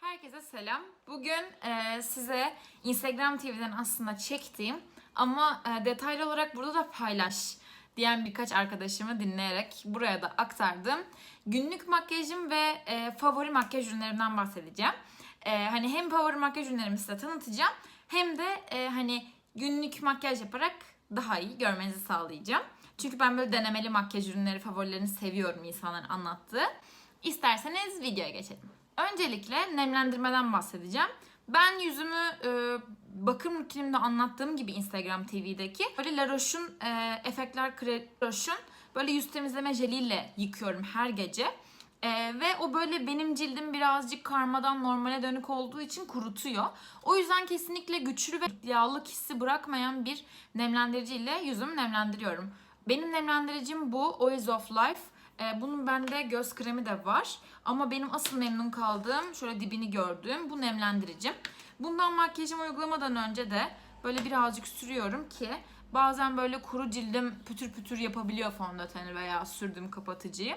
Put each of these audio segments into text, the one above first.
Herkese selam. Bugün e, size Instagram TV'den aslında çektiğim ama e, detaylı olarak burada da paylaş diyen birkaç arkadaşımı dinleyerek buraya da aktardım. Günlük makyajım ve e, favori makyaj ürünlerimden bahsedeceğim. E, hani hem favori makyaj ürünlerimi size tanıtacağım hem de e, hani günlük makyaj yaparak daha iyi görmenizi sağlayacağım. Çünkü ben böyle denemeli makyaj ürünleri favorilerini seviyorum insanların anlattığı. İsterseniz videoya geçelim. Öncelikle nemlendirmeden bahsedeceğim. Ben yüzümü e, bakım rutinimde anlattığım gibi Instagram TV'deki böyle La Roche'un e, Efektler Krem Roche'un böyle yüz temizleme jeliyle yıkıyorum her gece. E, ve o böyle benim cildim birazcık karmadan normale dönük olduğu için kurutuyor. O yüzden kesinlikle güçlü ve yağlık hissi bırakmayan bir nemlendiriciyle yüzümü nemlendiriyorum. Benim nemlendiricim bu Oils of Life. Ee, bunun bende göz kremi de var. Ama benim asıl memnun kaldığım, şöyle dibini gördüğüm bu nemlendiricim. Bundan makyajımı uygulamadan önce de böyle birazcık sürüyorum ki bazen böyle kuru cildim pütür pütür yapabiliyor fondöteni veya sürdüğüm kapatıcıyı.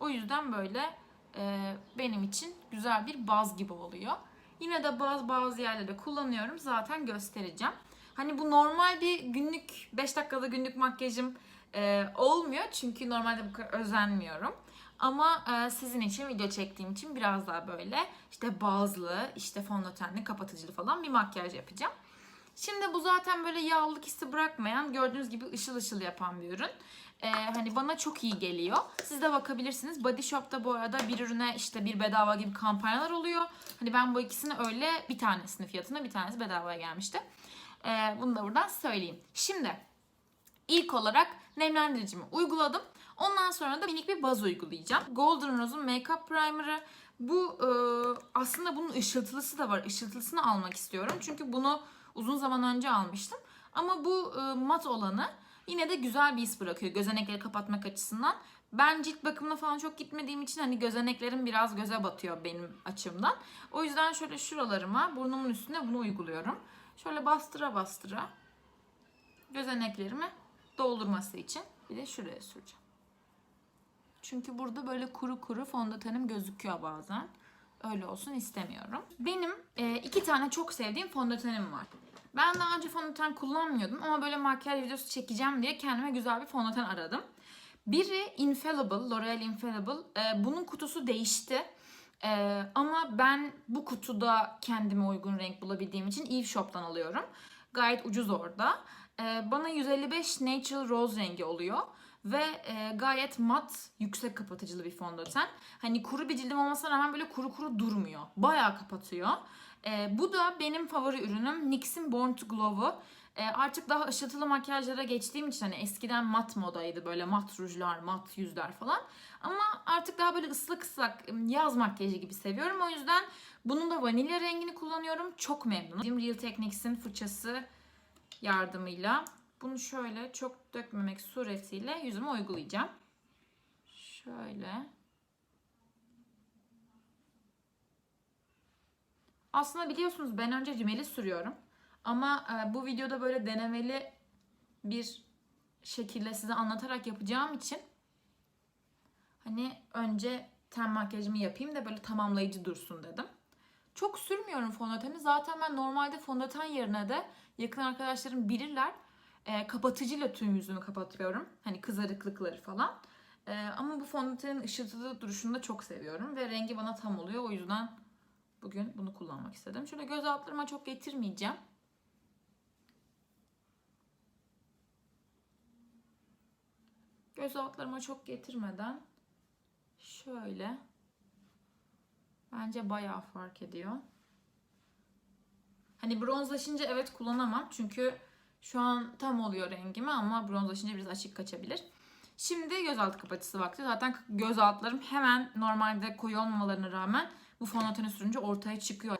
O yüzden böyle e, benim için güzel bir baz gibi oluyor. Yine de bazı bazı yerlerde kullanıyorum. Zaten göstereceğim. Hani bu normal bir günlük 5 dakikada günlük makyajım e, olmuyor. Çünkü normalde bu kadar özenmiyorum. Ama e, sizin için video çektiğim için biraz daha böyle işte bazlı, işte fondötenli, kapatıcılı falan bir makyaj yapacağım. Şimdi bu zaten böyle yağlılık hissi bırakmayan, gördüğünüz gibi ışıl ışıl yapan bir ürün. Ee, hani bana çok iyi geliyor. Siz de bakabilirsiniz. Body Shop'ta bu arada bir ürüne işte bir bedava gibi kampanyalar oluyor. Hani ben bu ikisini öyle bir tanesini fiyatına bir tanesi bedavaya gelmişti. Ee, bunu da buradan söyleyeyim. Şimdi ilk olarak nemlendiricimi uyguladım. Ondan sonra da minik bir baz uygulayacağım. Golden Rose'un Makeup Primer'ı. Bu e, aslında bunun ışıltılısı da var. Işıltılısını almak istiyorum. Çünkü bunu uzun zaman önce almıştım. Ama bu e, mat olanı yine de güzel bir his bırakıyor gözenekleri kapatmak açısından. Ben cilt bakımına falan çok gitmediğim için hani gözeneklerim biraz göze batıyor benim açımdan. O yüzden şöyle şuralarıma burnumun üstüne bunu uyguluyorum. Şöyle bastıra bastıra gözeneklerimi doldurması için bir de şuraya süreceğim. Çünkü burada böyle kuru kuru fondötenim gözüküyor bazen. Öyle olsun istemiyorum. Benim e, iki tane çok sevdiğim fondötenim var. Ben daha önce fondöten kullanmıyordum ama böyle makyaj videosu çekeceğim diye kendime güzel bir fondöten aradım. Biri Infallible, L'Oreal Infallible. E, bunun kutusu değişti. E, ama ben bu kutuda kendime uygun renk bulabildiğim için Eve Shop'tan alıyorum. Gayet ucuz orada. E, bana 155 Natural Rose rengi oluyor. Ve e, gayet mat, yüksek kapatıcılı bir fondöten. Hani kuru bir cildim olmasına rağmen böyle kuru kuru durmuyor. Bayağı kapatıyor. E, bu da benim favori ürünüm. NYX'in Born to Glow'u. E, artık daha ışıltılı makyajlara geçtiğim için hani eskiden mat modaydı böyle mat rujlar, mat yüzler falan. Ama artık daha böyle ıslak ıslak yaz makyajı gibi seviyorum. O yüzden bunun da vanilya rengini kullanıyorum. Çok memnunum. Real Techniques'in fırçası yardımıyla bunu şöyle çok dökmemek suretiyle yüzüme uygulayacağım. Şöyle. Aslında biliyorsunuz ben önce rimeli sürüyorum. Ama e, bu videoda böyle denemeli bir şekilde size anlatarak yapacağım için hani önce ten makyajımı yapayım da böyle tamamlayıcı dursun dedim. Çok sürmüyorum fondöteni. Zaten ben normalde fondöten yerine de yakın arkadaşlarım bilirler e, kapatıcıyla tüm yüzümü kapatıyorum. Hani kızarıklıkları falan. E, ama bu fondötenin ışıltılı duruşunu da çok seviyorum. Ve rengi bana tam oluyor. O yüzden bugün bunu kullanmak istedim. Şöyle göz altlarıma çok getirmeyeceğim. Göz altlarıma çok getirmeden şöyle bence bayağı fark ediyor. Hani bronzlaşınca evet kullanamam. Çünkü şu an tam oluyor rengimi ama bronzlaşınca biraz açık kaçabilir. Şimdi gözaltı kapatıcısı vakti. Zaten göz altlarım hemen normalde koyu olmamalarına rağmen bu fondöteni sürünce ortaya çıkıyor.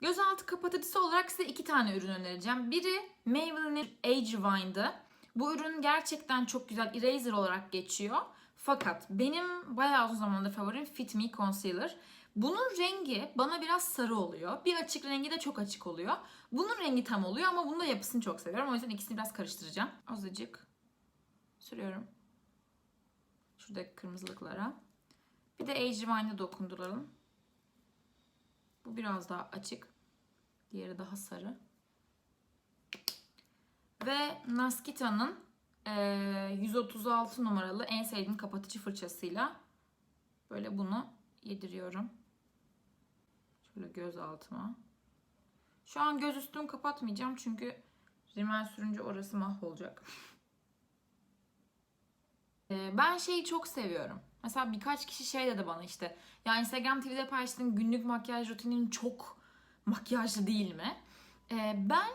Gözaltı kapatıcısı olarak size iki tane ürün önereceğim. Biri Maybelline'in Age Rewind'ı. Bu ürün gerçekten çok güzel eraser olarak geçiyor. Fakat benim bayağı uzun zamandır favorim Fit Me Concealer. Bunun rengi bana biraz sarı oluyor. Bir açık rengi de çok açık oluyor. Bunun rengi tam oluyor ama bunun da yapısını çok seviyorum. O yüzden ikisini biraz karıştıracağım. Azıcık sürüyorum. Şuradaki kırmızılıklara. Bir de Age Rewine'e dokunduralım. Bu biraz daha açık. Diğeri daha sarı. Ve Naskita'nın eee, 136 numaralı en sevdiğim kapatıcı fırçasıyla böyle bunu yediriyorum. Şöyle göz altıma. Şu an göz üstümü kapatmayacağım çünkü rimel sürünce orası mahvolacak. Ee, ben şeyi çok seviyorum. Mesela birkaç kişi şey dedi bana işte. Ya Instagram TV'de paylaştığın günlük makyaj rutinin çok makyajlı değil mi? Ee, ben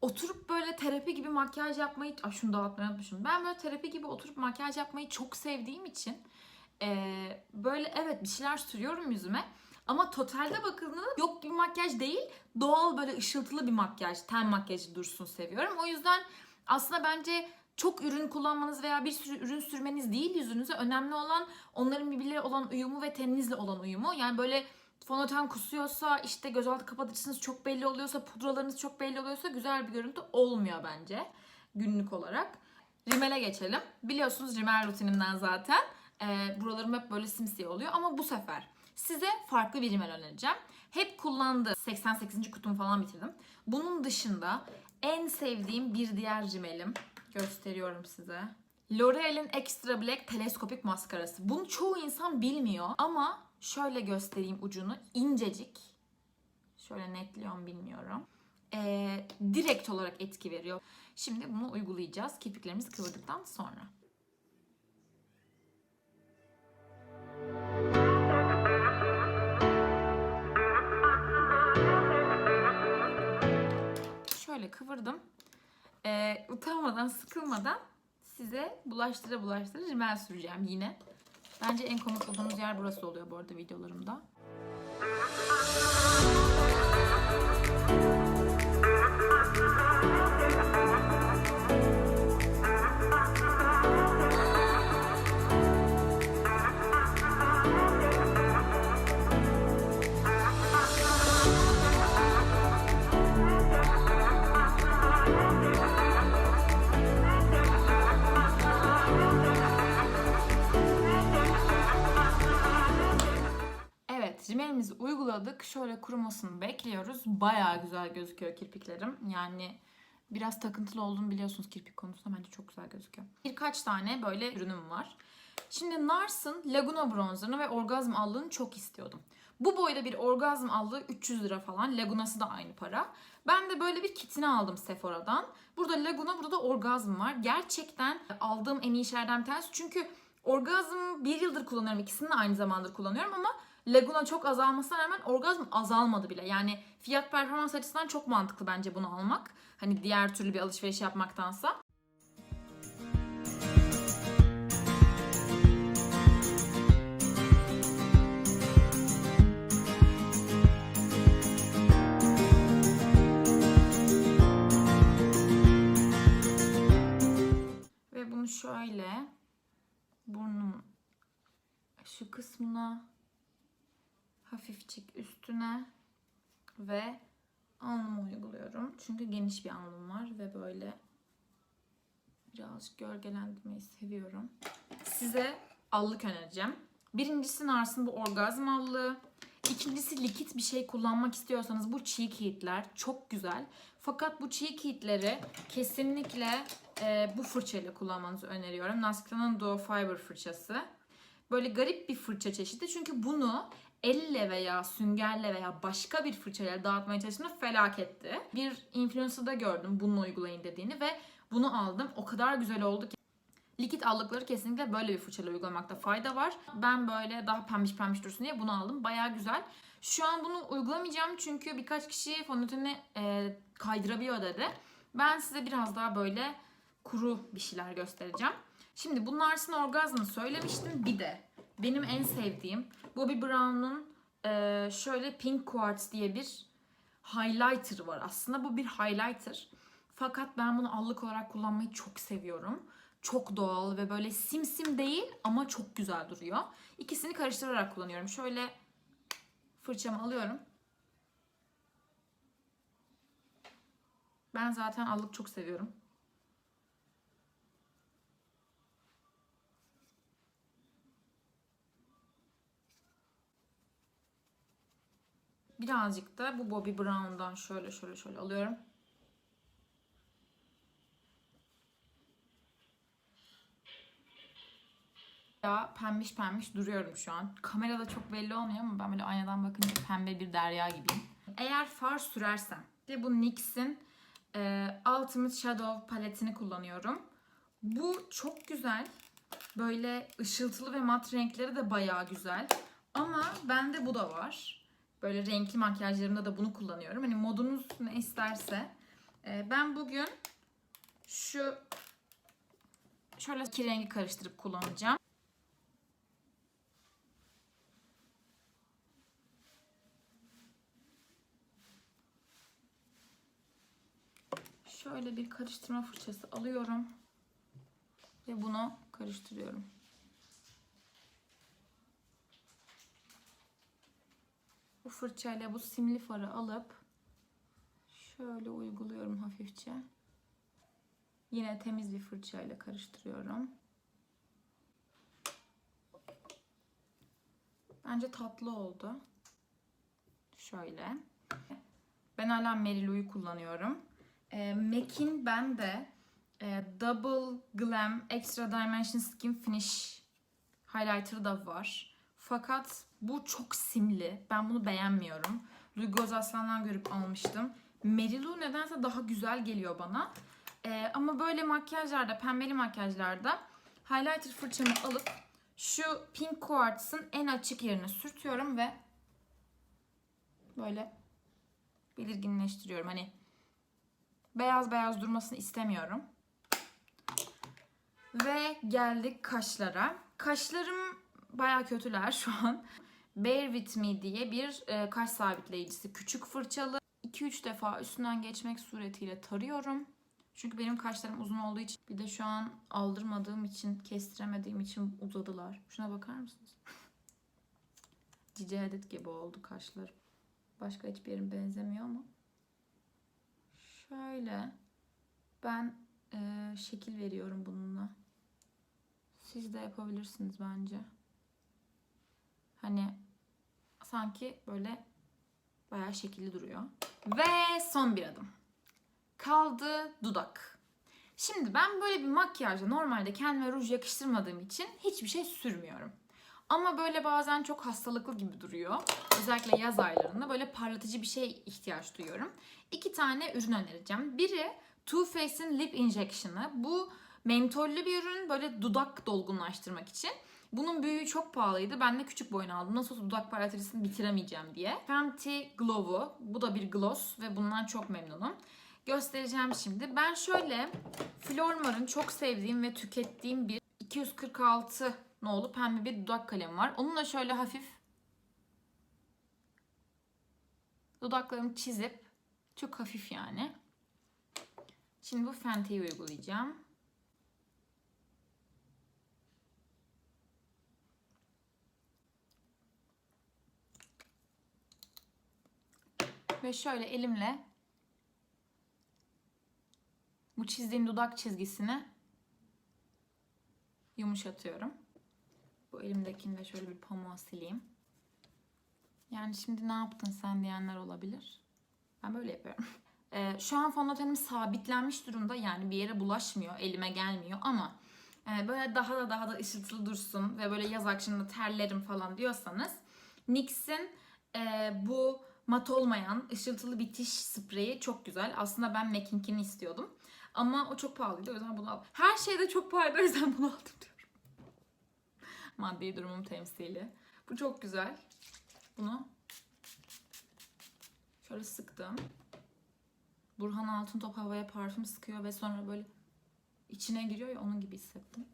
oturup böyle terapi gibi makyaj yapmayı... Ay şunu dağıtmayı unutmuşum. Ben böyle terapi gibi oturup makyaj yapmayı çok sevdiğim için ee, böyle evet bir şeyler sürüyorum yüzüme. Ama totalde bakıldığında yok bir makyaj değil. Doğal böyle ışıltılı bir makyaj, ten makyajı dursun seviyorum. O yüzden aslında bence çok ürün kullanmanız veya bir sürü ürün sürmeniz değil yüzünüze. Önemli olan onların birbirleriyle olan uyumu ve teninizle olan uyumu. Yani böyle fondöten kusuyorsa, işte gözaltı kapatıcınız çok belli oluyorsa, pudralarınız çok belli oluyorsa güzel bir görüntü olmuyor bence günlük olarak. Rimel'e geçelim. Biliyorsunuz rimel rutinimden zaten. Ee, buralarım hep böyle simsiyah oluyor ama bu sefer size farklı bir rimel önereceğim. Hep kullandığı 88. kutumu falan bitirdim. Bunun dışında en sevdiğim bir diğer rimelim gösteriyorum size. L'Oreal'in Extra Black teleskopik maskarası. Bunu çoğu insan bilmiyor ama şöyle göstereyim ucunu. incecik. Şöyle netliyorum bilmiyorum. Ee, direkt olarak etki veriyor. Şimdi bunu uygulayacağız kirpiklerimizi kıvırdıktan sonra. Şöyle kıvırdım. Ee, utanmadan, sıkılmadan size bulaştıra bulaştıra rimel süreceğim yine. Bence en komik olduğumuz yer burası oluyor bu arada videolarımda. Şöyle kurumasını bekliyoruz. Bayağı güzel gözüküyor kirpiklerim. Yani biraz takıntılı olduğumu biliyorsunuz kirpik konusunda. Bence çok güzel gözüküyor. Birkaç tane böyle ürünüm var. Şimdi Nars'ın Laguna bronzerını ve orgazm allığını çok istiyordum. Bu boyda bir orgazm allığı 300 lira falan. Laguna'sı da aynı para. Ben de böyle bir kitini aldım Sephora'dan. Burada Laguna, burada da orgazm var. Gerçekten aldığım en iyi şeylerden bir tanesi. Çünkü orgazm bir yıldır kullanıyorum. İkisini de aynı zamandır kullanıyorum ama Laguna çok azalmasına rağmen orgazm azalmadı bile. Yani fiyat performans açısından çok mantıklı bence bunu almak. Hani diğer türlü bir alışveriş yapmaktansa. Ve bunu şöyle burnum şu kısmına hafifçik üstüne ve alnıma uyguluyorum. Çünkü geniş bir alnım var ve böyle birazcık gölgelendirmeyi seviyorum. Size allık önereceğim. Birincisi Nars'ın bu orgazm allığı. İkincisi likit bir şey kullanmak istiyorsanız bu cheek heat'ler çok güzel. Fakat bu cheek heat'leri kesinlikle e, bu fırçayla kullanmanızı öneriyorum. Naskita'nın Duo Fiber fırçası. Böyle garip bir fırça çeşidi. Çünkü bunu elle veya süngerle veya başka bir fırçayla dağıtmaya çalıştığımda felaketti. Bir influencer'da gördüm bunu uygulayın dediğini ve bunu aldım. O kadar güzel oldu ki. Likit allıkları kesinlikle böyle bir fırçayla uygulamakta fayda var. Ben böyle daha pembiş pembiş dursun diye bunu aldım. Baya güzel. Şu an bunu uygulamayacağım çünkü birkaç kişi fondöteni e, kaydırabiliyor dedi. Ben size biraz daha böyle kuru bir şeyler göstereceğim. Şimdi bunlarsın orgazmını söylemiştim. Bir de benim en sevdiğim Bobbi Brown'un e, şöyle Pink Quartz diye bir highlighter var aslında. Bu bir highlighter. Fakat ben bunu allık olarak kullanmayı çok seviyorum. Çok doğal ve böyle simsim değil ama çok güzel duruyor. İkisini karıştırarak kullanıyorum. Şöyle fırçamı alıyorum. Ben zaten allık çok seviyorum. Birazcık da bu Bobbi Brown'dan şöyle şöyle şöyle alıyorum. Ya pembiş pembiş duruyorum şu an. Kamerada çok belli olmuyor ama ben böyle aynadan bakınca pembe bir derya gibiyim. Eğer far sürersem de bu NYX'in e, Ultimate Shadow paletini kullanıyorum. Bu çok güzel. Böyle ışıltılı ve mat renkleri de bayağı güzel. Ama bende bu da var. Böyle renkli makyajlarımda da bunu kullanıyorum. Hani modunuz ne isterse. E, ben bugün şu şöyle iki rengi karıştırıp kullanacağım. Şöyle bir karıştırma fırçası alıyorum. Ve bunu karıştırıyorum. Bu fırçayla bu simli farı alıp şöyle uyguluyorum hafifçe. Yine temiz bir fırçayla karıştırıyorum. Bence tatlı oldu. Şöyle. Ben hala Mary Lou'yu kullanıyorum. E, MAC'in bende e, Double Glam Extra Dimension Skin Finish highlighter da var. Fakat bu çok simli. Ben bunu beğenmiyorum. Louis Goz Aslan'dan görüp almıştım. Mary Lou nedense daha güzel geliyor bana. E, ama böyle makyajlarda, pembeli makyajlarda highlighter fırçamı alıp şu Pink Quartz'ın en açık yerine sürtüyorum ve böyle belirginleştiriyorum. Hani beyaz beyaz durmasını istemiyorum. Ve geldik kaşlara. Kaşlarım baya kötüler şu an. Bear With Me diye bir e, kaş sabitleyicisi. Küçük fırçalı. 2-3 defa üstünden geçmek suretiyle tarıyorum. Çünkü benim kaşlarım uzun olduğu için bir de şu an aldırmadığım için, kestiremediğim için uzadılar. Şuna bakar mısınız? Cici Hadid gibi oldu kaşlarım. Başka hiçbir yerim benzemiyor ama. Şöyle ben e, şekil veriyorum bununla. Siz de yapabilirsiniz bence. Hani sanki böyle bayağı şekilli duruyor. Ve son bir adım. Kaldı dudak. Şimdi ben böyle bir makyajla normalde kendime ruj yakıştırmadığım için hiçbir şey sürmüyorum. Ama böyle bazen çok hastalıklı gibi duruyor. Özellikle yaz aylarında böyle parlatıcı bir şey ihtiyaç duyuyorum. İki tane ürün önereceğim. Biri Too Faced'in Lip Injection'ı. Bu mentollü bir ürün böyle dudak dolgunlaştırmak için. Bunun büyüğü çok pahalıydı. Ben de küçük boyunu aldım. Nasıl olsa dudak parlatıcısını bitiremeyeceğim diye. Fenty Glow'u. Bu da bir gloss ve bundan çok memnunum. Göstereceğim şimdi. Ben şöyle Flormar'ın çok sevdiğim ve tükettiğim bir 246 nolu pembe bir dudak kalemi var. Onunla şöyle hafif dudaklarımı çizip çok hafif yani. Şimdi bu Fenty'yi uygulayacağım. Ve şöyle elimle bu çizdiğim dudak çizgisini yumuşatıyorum. Bu elimdekini de şöyle bir pamuğa sileyim. Yani şimdi ne yaptın sen diyenler olabilir. Ben böyle yapıyorum. Ee, şu an fondötenim sabitlenmiş durumda. Yani bir yere bulaşmıyor, elime gelmiyor ama e, böyle daha da daha da ışıltılı dursun ve böyle yaz akşamında terlerim falan diyorsanız NYX'in e, bu mat olmayan ışıltılı bitiş spreyi çok güzel. Aslında ben MAC'inkini istiyordum. Ama o çok pahalıydı o yüzden bunu aldım. Her şeyde çok pahalı o yüzden bunu aldım diyorum. Maddi durumum temsili. Bu çok güzel. Bunu şöyle sıktım. Burhan Altıntop havaya parfüm sıkıyor ve sonra böyle içine giriyor ya onun gibi hissettim.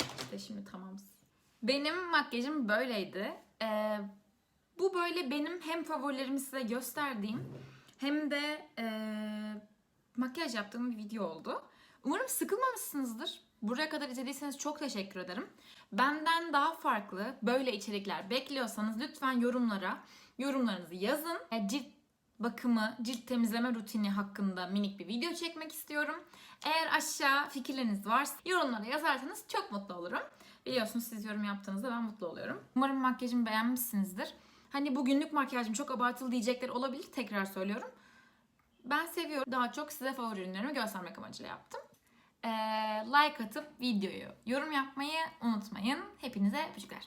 İşte şimdi tamam. Benim makyajım böyleydi. Ee, bu böyle benim hem favorilerimi size gösterdiğim hem de e, makyaj yaptığım bir video oldu. Umarım sıkılmamışsınızdır. Buraya kadar izlediyseniz çok teşekkür ederim. Benden daha farklı böyle içerikler bekliyorsanız lütfen yorumlara Yorumlarınızı yazın. E, cilt bakımı, cilt temizleme rutini hakkında minik bir video çekmek istiyorum. Eğer aşağı fikirleriniz varsa yorumlara yazarsanız çok mutlu olurum. Biliyorsunuz siz yorum yaptığınızda ben mutlu oluyorum. Umarım makyajımı beğenmişsinizdir. Hani bugünlük makyajım çok abartılı diyecekler olabilir. Tekrar söylüyorum. Ben seviyorum. Daha çok size favori ürünlerimi göstermek amacıyla yaptım. Ee, like atıp videoyu yorum yapmayı unutmayın. Hepinize öpücükler.